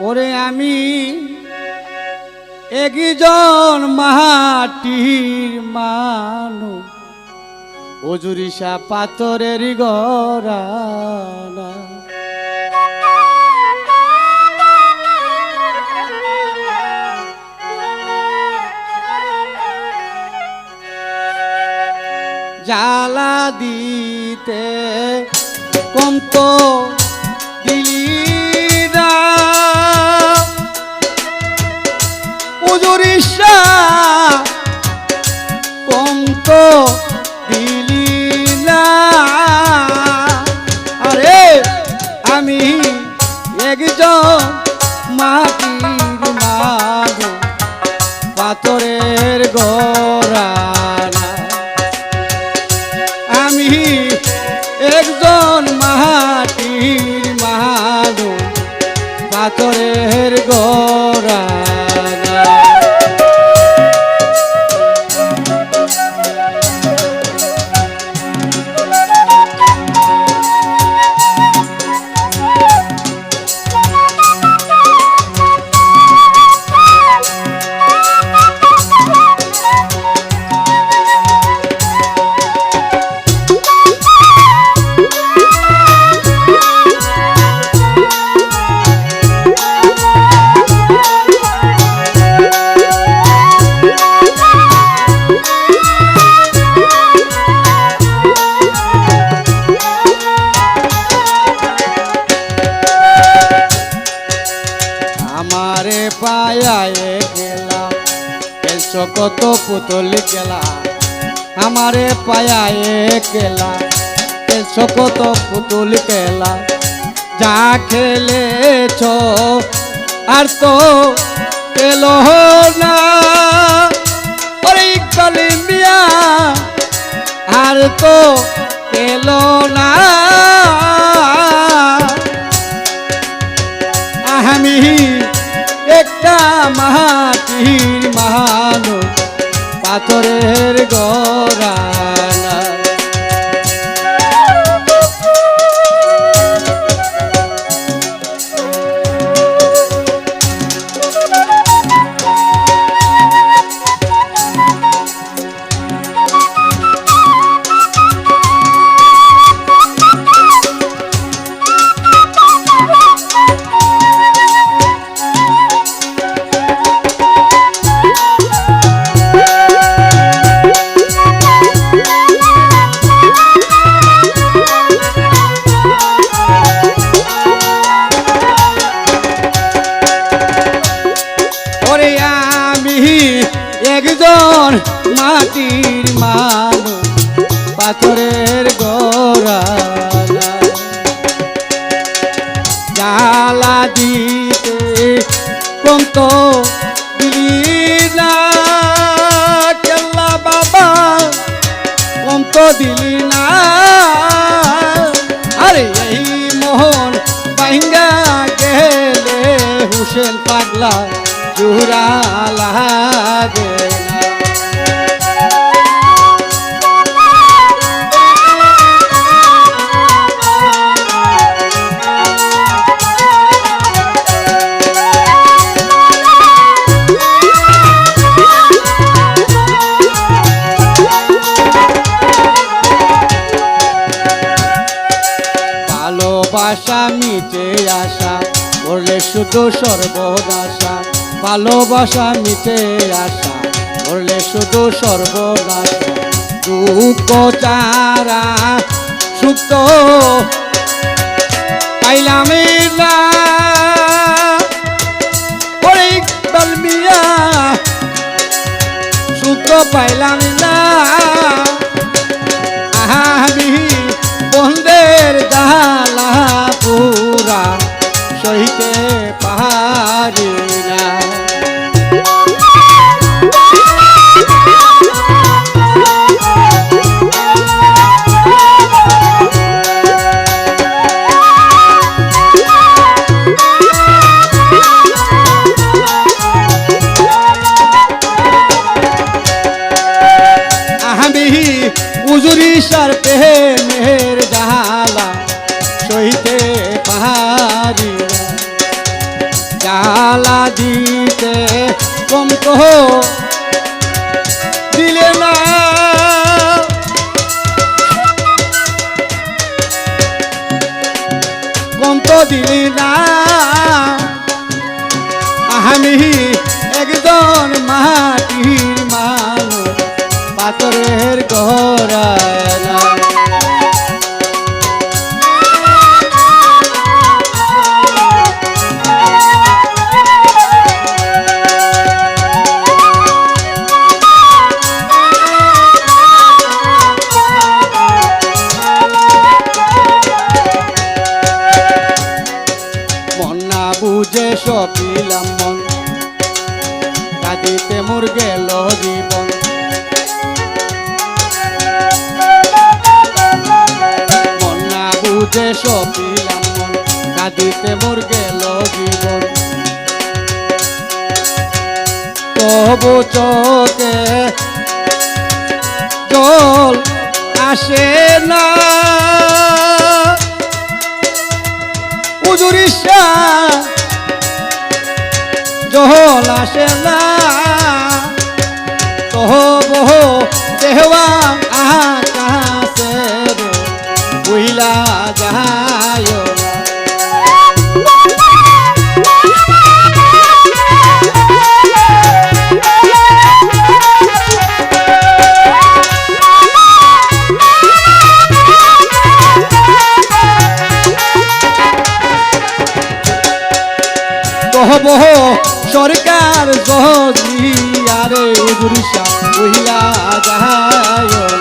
ওরে আমি একজন মাটির মানু অজুরিসা পাথরের গড়ানা জ্বালা দিতে কম তো আমি একজন মাটির মাগো পাথরের গড়ানা আমি একজন মাটির মাগো পাথরের গড়ানা কত পুতুল গেলা আমারে পায়ায় গেলা কেলছো কত পুতুল গেলা যা খেলেছ, আর তো পেল না। মিয়া, আর তো পেল না। পাথরের গড়ানা পাথরের গড়ানা জ্বালা দিতে কম তো দিলি বাবা কম তো দিলি না আরে এই মোহন বাহিঙ্গা গেলে হুসেন পাগলা চূড়া আসা করলে শুধু সর্বনাশা। ভালোবাসা মিটে আসা করলে শুধু সর্বনাশা। দুঃখ, চারা সুক্ত পাইলাম পাইলাম না। সার প্রেমের জালা সহিতে পাহাড়ি। জ্বালা দিতে কম তো কাঁদিতে মোর গেল জীবন। মন না বুঝে সপিলাম মন কাঁদিতে মোর গেল জীবন। তবু চোখে জল আসে না। উজুরিশা জহল আসে না। তহ বহ দেহওয়ান আকাশে বুইলা যায়। কহবহ সরকার সহজিয়ারে উড়িষ্যা মহিলা যায়।